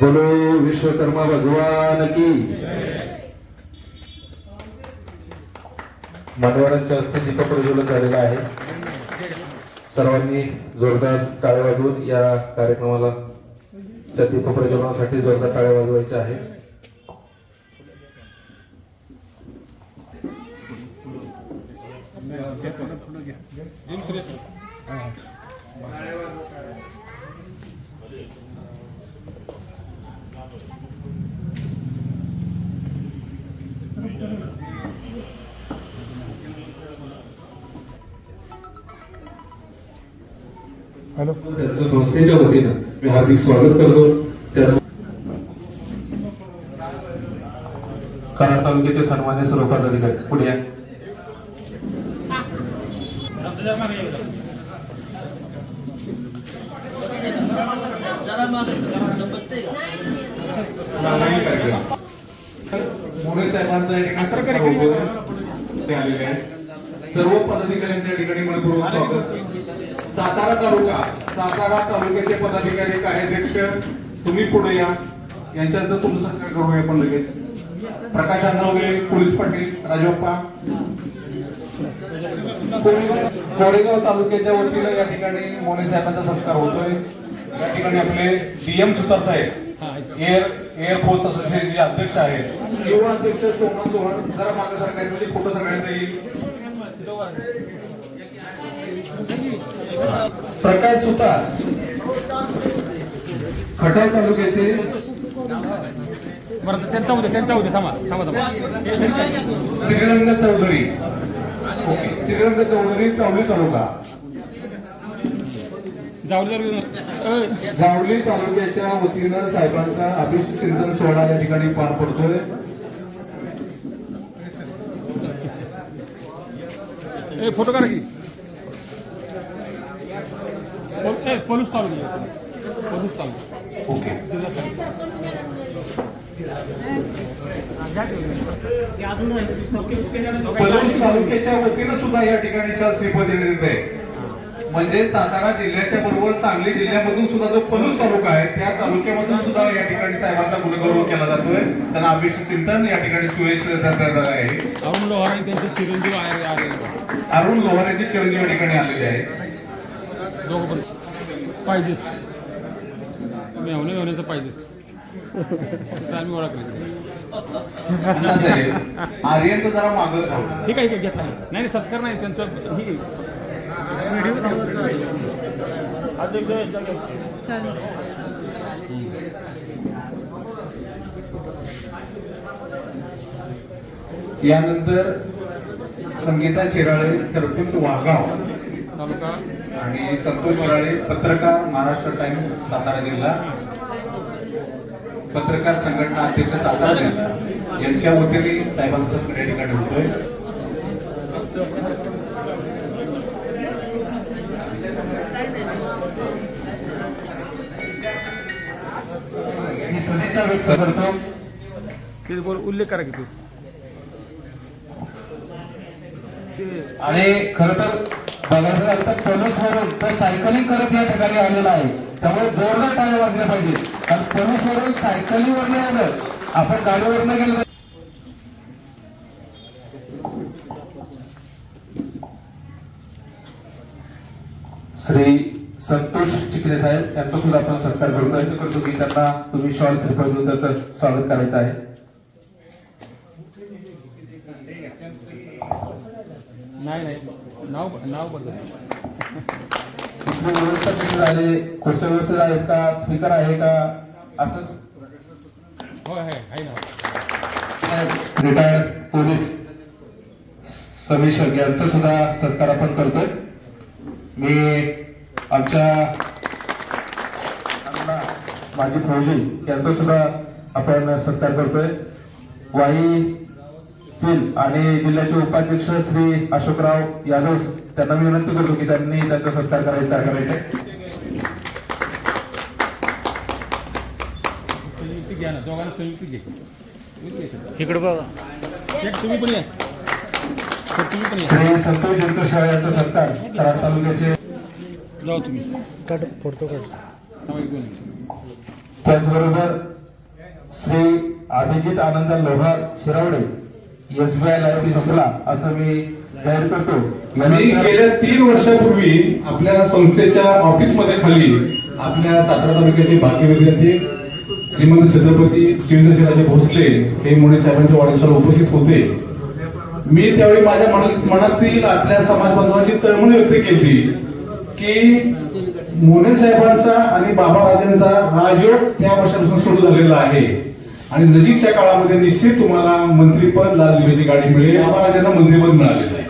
बोलो विश्वकर्मा भगवान की. मान्यवरांच्या हस्ते दीपक प्रज्वलन झालेलं आहे. सर्वांनी जोरदार टाळ्या वाजवून या कार्यक्रमाला त्या दीप प्रज्वलनासाठी जोरदार टाळ्या वाजवायच्या आहे. हॅलो. त्यांच्या संस्थेच्या वतीनं मी हार्दिक स्वागत करतो. त्याच कराड तालुक्याचे सन्मान्य सर्व पदाधिकारी. पुढे या. मोरे साहेबांचा आलेले आहेत. सर्व पदाधिकाऱ्यांच्या ठिकाणी मनपूर्वक स्वागत. सातारा तालुका सातारा तालुक्याचे पदाधिकारी कार्याध्यक्ष तुम्ही पुढे या. यांच्यानंतर तुमचा सत्कार करूया आपण लगेच. प्रकाश अण्णावले पोलीस पाटील राजप्पा. कोरेगाव कोरेगाव तालुक्याच्या वतीनं या ठिकाणी मोने साहेबांचा सत्कार होतोय. या ठिकाणी आपले डीएम सुतार साहेब एअर एअर फोर्स असोसिएशनचे अध्यक्ष आहेत. युवा अध्यक्ष सोमनाथ लोहार जरा मागे सरकायचं म्हणजे फोटो सगळ्यांचा येईल प्रकाश सुतार खटाव तालुक्याचे बरं त्यांचा उद्या त्यांचा उद्या थांबा थांबा थांबा. श्रीरंग चौधरी. ओके श्रीरंग चौधरी चावली तालुका. जावली तालुक्याच्या वतीनं साहेबांचा अभिषेक चिंतन सोहळा या ठिकाणी पार पडतोय. ए फोटो काढा की. पोलीस तालुका पोलीस तालुका ओके. पलूस तालुक्याच्या वतीनं सुद्धा या ठिकाणी देण्यात आहे. म्हणजे सातारा जिल्ह्याच्या बरोबर सांगली जिल्ह्यामधून सुद्धा जो पलूस तालुका आहे त्या तालुक्यामधून सुद्धा या ठिकाणी साहेबांचा गुणगौरव केला जातोय. त्यांना अभिषेक चिंतन या ठिकाणी सुयश देण्यात आहे. अरुण लोहार त्यांचे चिरंजीव आहे आहे. अरुण लोहारेचे चिरंजीव या ठिकाणी आलेले आहेत. दोघं पण पाहिजेच मेवणे मेवण्याचं पाहिजेच. फक्त आम्ही ओळखले जरा मागं ठीक आहे ठीक आहे घेतला. नाही नाही सत्कार नाही त्यांचं. ही यानंतर संगीता शिराळे सरपंच वाघाव. तालुका आणि संतोष शिराळे पत्रकार महाराष्ट्र टाइम्स सातारा जिल्हा. पत्रकार संघटना अध्यक्ष सातारा जिल्हा. यांच्या वतीने साहेबांचा सत्कार या ठिकाणी होतोय. सदिच्छा व्यक्त करतो. उल्लेख करा की तू ते. आणि खर तर बघायचं झालं तर पलूस वरून तो सायकलिंग करत या ठिकाणी आलेला आहे. त्यामुळे जोरदार टाळ्या वाजल्या पाहिजे. कारण पलूस वरून सायकलिंगवर नाही आलं. आपण गाडीवरनं गेलो श्री संतोष चिकले साहेब यांचा सुद्धा आपण सत्कार करतो. प्रयत्न करतो की त्यांना तुम्ही शॉल श्रीफळ देऊन त्याचं स्वागत करायचं आहे. नाही नाही. नाव नाव बदल. इथली व्यवस्था कशी झाली खुर्च्या व्यवस्थित आहेत का स्पीकर आहे का असं हो आहे रिटायर्ड पोलीस समीक्षक यांचा सुद्धा सत्कार आपण करतोय. मी आमच्या माझी माजी फौजी यांचा सुद्धा आपण सत्कार करतोय. वाई पिल आणि जिल्ह्याचे उपाध्यक्ष श्री अशोकराव यादव त्यांना मी विनंती करतो की त्यांनी त्यांचा सत्कार करायचा करायचा आहे. संयुक्त घ्या ना दोघांना संयुक्त घे. इकडे बघा. एक तुम्ही पण या. तर तुम्ही पण या. श्री संतोष जनकर शाळा यांचा सत्कार कराड तालुक्याचे जाऊ तुम्ही. त्याचबरोबर श्री अभिजित आनंद लोहार शिरवडे एसबीआय लाईफ संपला असं मी जाहीर करतो. मी यानंतर गेल्या तीन वर्षापूर्वी आपल्या संस्थेच्या ऑफिसमध्ये खाली आपल्या सातारा तालुक्याचे बाकी विद्यार्थी श्रीमंत छत्रपती भोसले हे साहेबांच्या वाढदिवसाला उपस्थित होते. मी त्यावेळी माझ्या मनात मनातील आपल्या समाज बांधवांची तळमळ व्यक्त केली की मोने साहेबांचा आणि बाबा राजांचा राजयोग त्या वर्षापासून सुरू झालेला आहे. आणि नजीकच्या काळामध्ये निश्चित तुम्हाला मंत्रीपद लाल दिव्याची गाडी मिळेल. बाबाराजांना मंत्रीपद मिळालेलं आहे.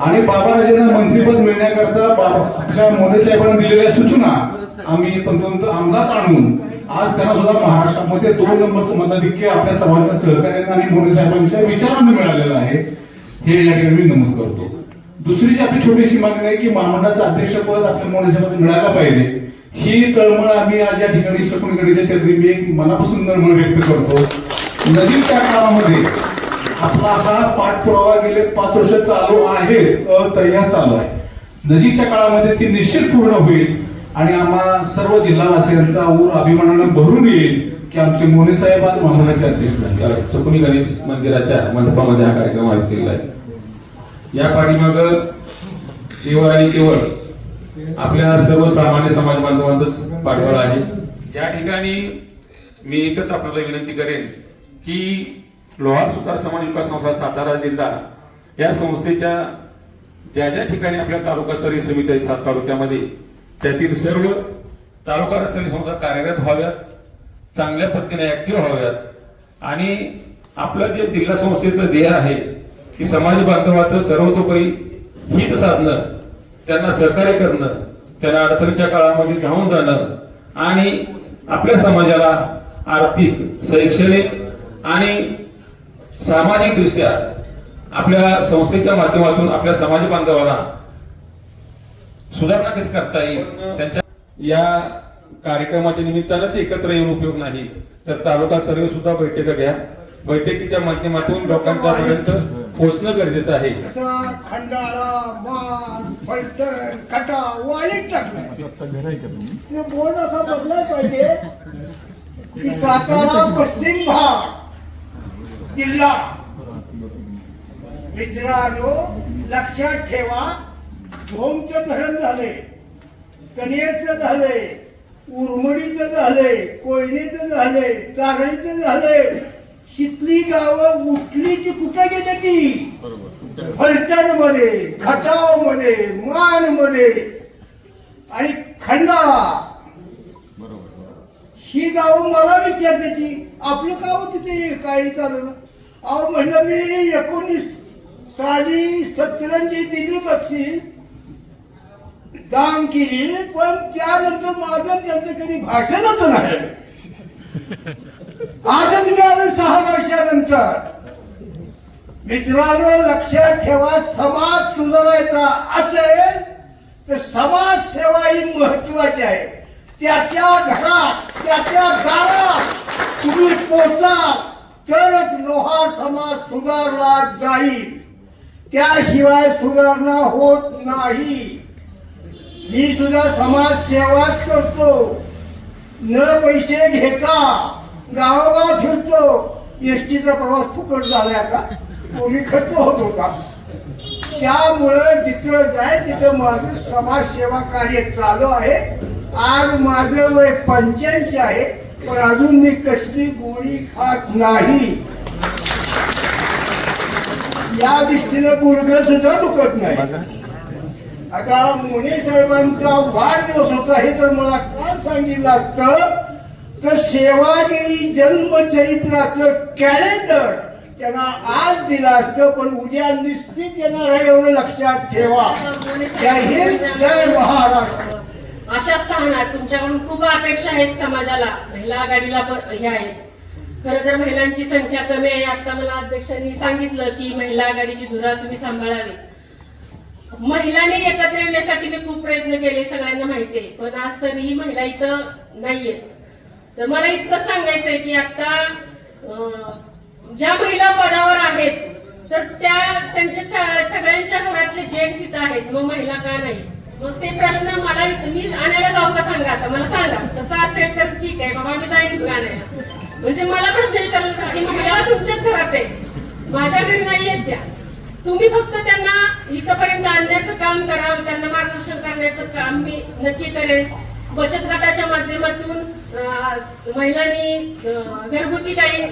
आणि बाबाराजांना मंत्रीपद मिळण्याकरता बाबा- आपल्या मोदी साहेबांना दिलेल्या सूचना आम्ही तंतोतंत अंमलात आणून आज त्यांना सुद्धा महाराष्ट्रामध्ये दोन नंबरचं मताधिक्य आपल्या सर्वांच्या सहकार्याने आणि मोदी साहेबांच्या विचारांना मिळालेलं आहे. हे या ठिकाणी मी नमूद करतो. दुसरी जी आपली छोटीशी मागणी आहे की महामंडळाचं अध्यक्षपद आपल्या मोदी साहेबांना मिळायला पाहिजे. ही तळमळ आम्ही आज या ठिकाणी शकुनगडीच्या चंद्री मी एक मनापासून तळमळ व्यक्त करतो. नजीकच्या काळामध्ये आपला हा पाठपुरावा गेले पाच वर्ष चालू आहेच अतह्य चालू आहे. नजीकच्या काळामध्ये ती निश्चित पूर्ण होईल आणि आम्हा सर्व जिल्हावासियांचा ऊर अभिमानानं भरून येईल की आमचे मोने साहेब आज महामंडळाचे अध्यक्ष झाले. चकुनी गणेश मंदिराच्या मंडपामध्ये हा कार्यक्रम आयोजित केलेला आहे. या पाठीमाग केवळ आणि केवळ आपल्या सर्वसामान्य समाज बांधवांचाच पाठबळ आहे. या ठिकाणी मी एकच आपल्याला विनंती करेन की लोहार सुतार समाज विकास संस्था सातारा जिल्हा या संस्थेच्या ज्या ज्या ठिकाणी आपल्या तालुकास्तरीय समिती आहे सात तालुक्यामध्ये त्यातील सर्व तालुका स्तरीय संस्था कार्यरत व्हाव्यात चांगल्या पद्धतीने ऍक्टिव्ह व्हाव्यात. आणि आपलं जे जिल्हा संस्थेचं ध्येय आहे की समाज बांधवाचं सर्वतोपरी हित साधणं त्यांना सहकार्य करणं त्यांना अडचणीच्या काळामध्ये धावून जाणं आणि आपल्या समाजाला आर्थिक शैक्षणिक आणि सामाजिक दृष्ट्या आपल्या संस्थेच्या माध्यमातून आपल्या समाज बांधवाला सुधारणा कशी करता येईल त्यांच्या या कार्यक्रमाच्या निमित्तानंच एकत्र येऊन उपयोग नाही तर तालुका स्तरीय सुद्धा बैठका घ्या. बैठकीच्या माध्यमातून लोकांच्या पर्यंत पोहोचणं गरजेचं आहे. तसा खंडाळा मान फलटण कटा वाईट टाकलाय ते बोर्ड असा बदलाय पाहिजे की सातारा पश्चिम भाग जिल्हा. मित्रांनो लक्षात ठेवा धोमचं धरण झाले कनियेचं झाले उरमडीचं झाले कोयणीचं झाले चारळीचं झाले शितली गावं उठली की कुठे गेली ती? फलटणमध्ये खटावमध्ये मानमध्ये आणि खंडाळा ही गाव मला विचारते की आपलं गाव तिथे काही चालू अहो म्हणलं मी एकोणीस साली सतरंजी दिली बक्षीस दान केली पण त्यानंतर माझं त्यांचं कधी भाषणच नाही. आजच मिळालं सहा वर्षानंतर. मित्रांनो लक्षात ठेवा समाज सुधारायचा असेल तर समाज सेवा ही महत्वाची आहे. त्या त्या घरात त्या त्या दारात तुम्ही पोचा तरच लोहार समाज सुधारला जाईल. त्याशिवाय सुधारणा होत नाही. मी सुद्धा समाज सेवाच करतो. न पैसे घेता गावोगाव फिरतो. एसटीचा प्रवास फुकट झालाय आता. पूर्वी खर्च होत होता. त्यामुळं जिथं जाय तिथं माझं समाजसेवा कार्य चालू आहे. आज माझं वय पंच्याऐंशी आहे पण अजून मी कसली गोळी खात नाही. या दृष्टीनं गुडघं सुद्धा दुखत नाही. आता मुने साहेबांचा वाढदिवस होता हे जर मला काल सांगितलं असतं तर सेवागिरी जन्मचरित्राचं कॅलेंडर त्यांना आज दिलं असतं पण उद्या निश्चित येणार आहे एवढं लक्षात ठेवा. जय महाराष्ट्र. अशा स्थानात तुमच्याकडून खूप अपेक्षा आहेत समाजाला. महिला आघाडीला पण हे आहे. खरं तर महिलांची संख्या कमी आहे. आता मला अध्यक्षांनी सांगितलं की महिला आघाडीची धुरा तुम्ही सांभाळावी. महिलांनी एकत्र येण्यासाठी मी खूप प्रयत्न केले सगळ्यांना माहिती आहे. पण आज तरीही महिला इथं नाहीये. तर मला इतकं सांगायचंय की आता ज्या महिला पदावर आहेत तर त्या त्यांच्या सगळ्यांच्या घरातले जेंट्स इथं आहेत मग महिला का नाही? मग ते प्रश्न मला मी आणायला जाऊ का सांगा आता? मला सांगा. तसं असेल तर ठीक आहे बाबा मी जाईन का नाही म्हणजे मला प्रश्न विचारला की? महिला तुमच्याच घरात आहे. माझ्या घरी नाही आहेत त्या. तुम्ही फक्त त्यांना इथपर्यंत आणण्याचं काम करा त्यांना मार्गदर्शन करण्याचं काम मी नक्की करेन. बचत गटाच्या माध्यमातून महिलांनी घरगुती काही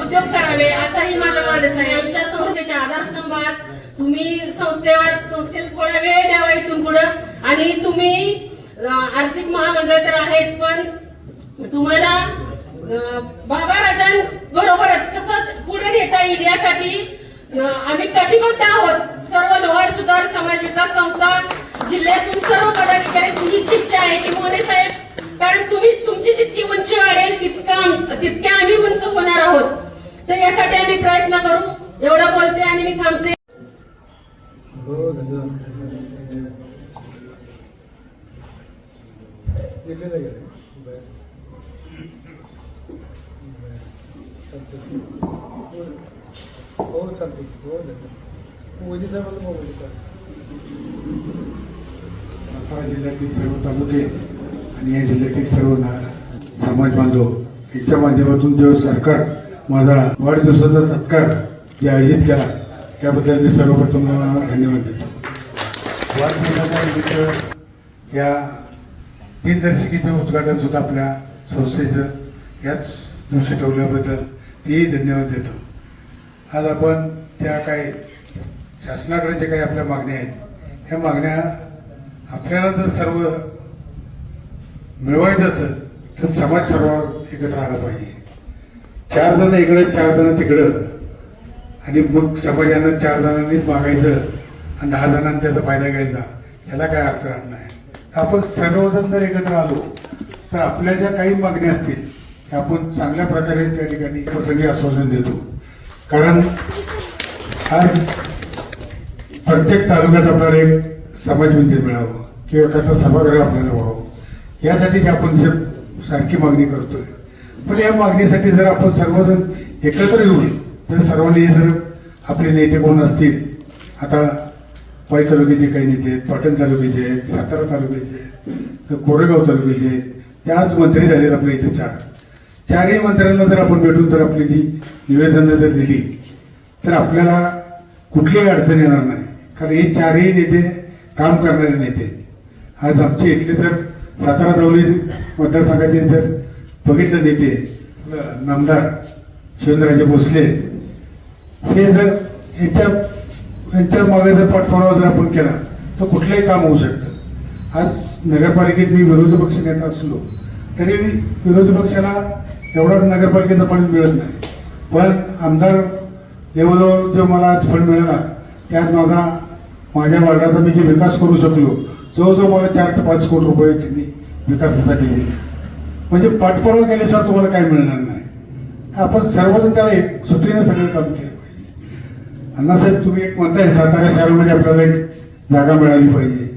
उद्योग करावे असाही माझा मानस आहे. आमच्या संस्थेच्या आधारस्तंभात तुम्ही संस्थेवर संस्थेला थोडा वेळ द्यावा इथून पुढं. आणि तुम्ही आर्थिक महामंडळ तर आहेच पण तुम्हाला बाबा राजां बरोबरच कसं पुढे नेता येईल यासाठी आम्ही कटिबद्ध आहोत. सर्व लोहार सुधार समाज विकास संस्था जिल्ह्यातून सर्व पदाधिकाऱ्यांची हीच इच्छा आहे की मोने साहेब कारण तुम्ही तुमची जितकी उंची वाढेल तितका तितक्या आम्ही उंच होणार आहोत. तर यासाठी आम्ही प्रयत्न करू. एवढा बोलते आणि मी थांबते. हो, दिल्लीला गेले बर बर चालते हो चालते हो वैद्य साहेबांना सातारा जिल्ह्यातील सर्व तालुके आणि या जिल्ह्यातील सर्व समाज बांधव यांच्या माध्यमातून जो सरकार माझा वाढदिवसाचा सत्कार जे आयोजित केला त्याबद्दल मी सर्वप्रथम मला धन्यवाद देतो. वाढदिवसाच्या निमित्त या दिनदर्शिकेचं उद्घाटन सुद्धा आपल्या संस्थेचं याच दिवशी ठेवल्याबद्दल तेही धन्यवाद देतो. आज आपण त्या काही शासनाकडे जे काही आपल्या मागण्या आहेत ह्या मागण्या आपल्याला जर सर्व मिळवायचं असेल तर समाज सर्व एकत्र आला पाहिजे. चार जण इकडे चार जण तिकडं आणि मग समाजानं चार जणांनीच मागायचं आणि दहा जणांनी त्याचा फायदा घ्यायचा ह्याला काय अर्थ राहत नाही. आपण सर्वजण जर एकत्र आलो तर आपल्या ज्या काही मागण्या असतील हे आपण चांगल्या प्रकारे त्या ठिकाणी प्रसंगी आश्वासन देतो. कारण आज प्रत्येक तालुक्यात आपल्याला एक समाज मंदिर मिळावं किंवा एखादा सभागृह आपल्याला व्हावं. यासाठी आपण जे सारखी मागणी करतोय. पण या मागणीसाठी जर आपण सर्वजण एकत्र येऊन जर सर्वांनी जर आपले नेते कोण असतील आता वाई तालुक्याचे काही नेते आहेत पाटण तालुक्याचे आहेत सातारा तालुक्याचे आहेत तर कोरेगाव तालुक्याचे आहेत ते आज मंत्री झालेत आपल्या इथे चार. चारही मंत्र्यांना जर आपण भेटून जर आपली जी निवेदनं जर दिली तर आपल्याला कुठलीही अडचण येणार नाही. कारण हे चारही नेते काम करणारे नेते. आज आमचे इथले जर सातारा जवळी मतदारसंघाचे जर बघितलं नेते नामदार शिवेंद्रराजे भोसले हे जर यांच्या यांच्या मागे जर पाठपुरावा जर आपण केला तर कुठलंही काम होऊ शकतं. आज नगरपालिकेत मी विरोधी पक्ष नेता असलो तरी विरोधी पक्षाला एवढा नगरपालिकेचा फंड मिळत नाही. पण आमदार देवजवळ जो मला आज फंड मिळाला. त्यात माझा माझ्या वार्डाचा मी जे विकास करू शकलो जवळजवळ मला चार ते पाच कोटी रुपये त्यांनी विकासासाठी दिले. म्हणजे पाठपुरावा केल्याशिवाय तुम्हाला काय मिळणार नाही. आपण सर्वजण त्याला एक सुट्टीने सगळं काम केलं पाहिजे. अण्णासाहेब तुम्ही एक म्हणताय सातारा शहरामध्ये आपल्याला एक जागा मिळाली पाहिजे.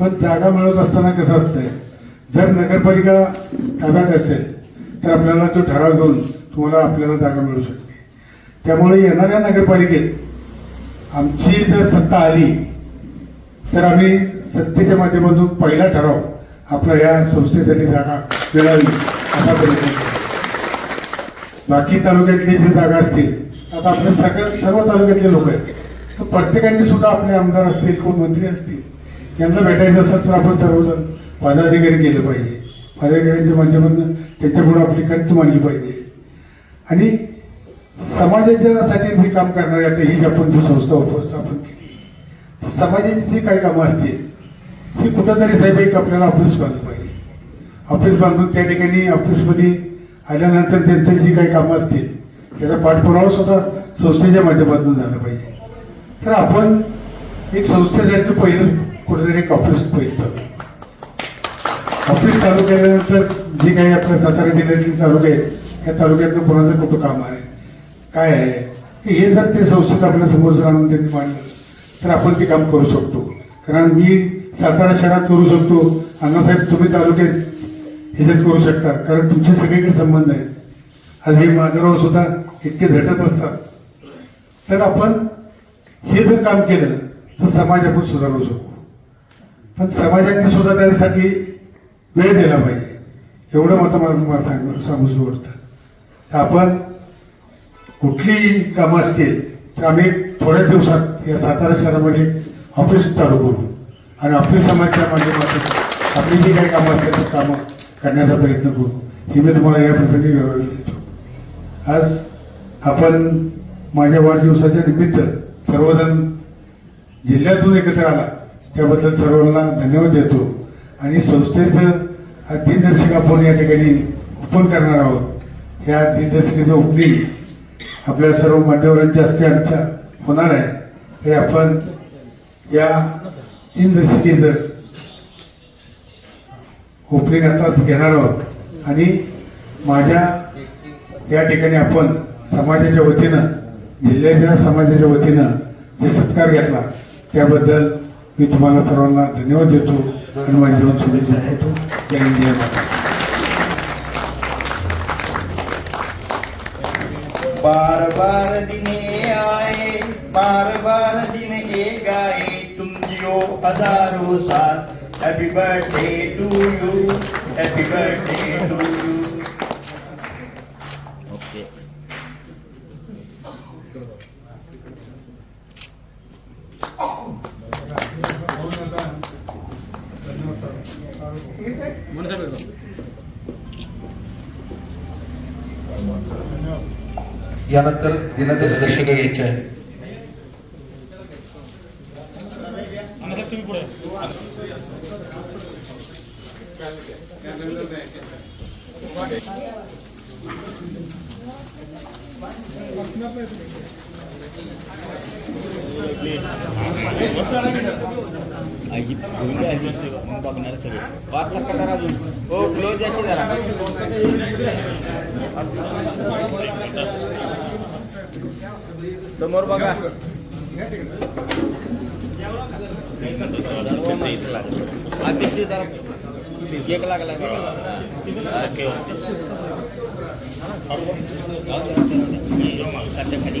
पण जागा मिळवत असताना कसं असतंय? जर नगरपालिका ताब्यात असेल तर आपल्याला तो ठराव घेऊन तुम्हाला आपल्याला जागा मिळू शकते. त्यामुळे येणाऱ्या नगरपालिकेत आमची जर सत्ता आली तर आम्ही सत्तेच्या माध्यमातून पहिला ठराव आपला या संस्थेसाठी जागा मिळावी असा प्रयत्न बाकी तालुक्यातले जे जागा असतील आता आपल्या सगळ्या सर्व तालुक्यातले लोक आहेत तर प्रत्येकाने सुद्धा आपले आमदार असतील कोण मंत्री असतील यांना भेटायचं असेल तर आपण सर्वजण पदाधिकारी केलं पाहिजे. पर्यावरणाच्या माध्यमातून त्यांच्यापुढे आपली कंत मांडली पाहिजे. आणि समाजाच्यासाठी जे काम करणारे आता ही जी आपण जी संस्था उपस्थापन केली समाजाची जी काही कामं असतील ही कुठंतरी साहेब एक आपल्याला ऑफिस बांधलं पाहिजे. ऑफिस बांधून त्या ठिकाणी ऑफिसमध्ये आल्यानंतर त्यांचं जी काही कामं असतील त्याचा पाठपुरावा सुद्धा संस्थेच्या माध्यमातून झाला पाहिजे. तर आपण एक संस्थेसाठी पहिलं कुठेतरी एक ऑफिस पहिलं ऑफिस चालू केल्यानंतर जे काही आपल्या सातारा जिल्ह्यातील तालुके आहेत या तालुक्यातनं कोणाचं कुठं काम आहे काय आहे की हे जर ते संस्थेत आपल्यासमोर जर आणून त्यांनी मांडलं तर आपण ते काम करू शकतो. कारण मी सातारा शहरात करू शकतो अण्णासाहेब तुम्ही तालुक्यात ह्याच्यात करू शकता कारण तुमचे सगळीकडे संबंध आहेत. आज हे माधवराव सुद्धा इतके झटत असतात. तर आपण हे जर काम केलं तर समाज आपण सुधारू शकू. पण समाजाने सुद्धा त्यासाठी वेळ दिला पाहिजे. एवढं मात्र मला तुम्हाला सांग सांगू वाटतं तर आपण कुठलीही कामं असतील तर आम्ही थोड्या दिवसात या सातारा शहरामध्ये ऑफिस चालू करू. आणि ऑफिस समाजच्या माध्यमातून आपली जी काही कामं असतील ती कामं करण्याचा प्रयत्न करू. ही मी तुम्हाला या प्रसंगी कळवली देतो. आज आपण माझ्या वाढदिवसाच्या निमित्त सर्वजण जिल्ह्यातून एकत्र आला त्याबद्दल सर्वांना धन्यवाद देतो. आणि संस्थेचं हा दिनदर्शिका आपण या ठिकाणी ओपन करणार आहोत. या दिनदर्शिकेचं ओपनिंग आपल्या सर्व मान्यवरांच्या हस्ते आमच्या होणार आहे. तरी आपण या दिनदर्शिकेचं ओपनिंग आताच घेणार आहोत. आणि माझ्या या ठिकाणी आपण समाजाच्या वतीनं जिल्ह्याच्या समाजाच्या वतीनं जे सत्कार घेतला त्याबद्दल मी तुम्हाला सर्वांना धन्यवाद देतो आणि माझी दोन शुभेच्छा देतो. जय जय माता बार बार दिने आए बार बार दिन एक आए तुम जियो हजारों साल happy birthday to you happy birthday to you okay यानंतर दिनदर्शिका घ्यायची आहे. पाच सरकार जरा अजून. हो क्लोज आहे की जरा? समोर बघा. अध्यक्ष केक लागला. खाली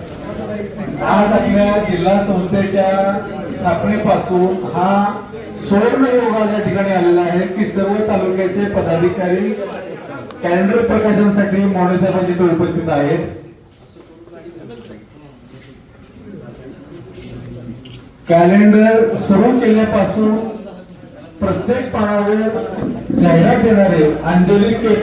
आज आपल्या जिल्हा संस्थेच्या स्थापनेपासून हा सुवर्ण योगा या ठिकाणी आलेला आहे की सर्व तालुक्याचे पदाधिकारी कॅलेंडर प्रकाशनासाठी मोडे साहेबांची इथे उपस्थित आहेत. कॅलेंडर सुरू केल्यापासून प्रत्येक पानावर जाहिरात देणारे अंजली के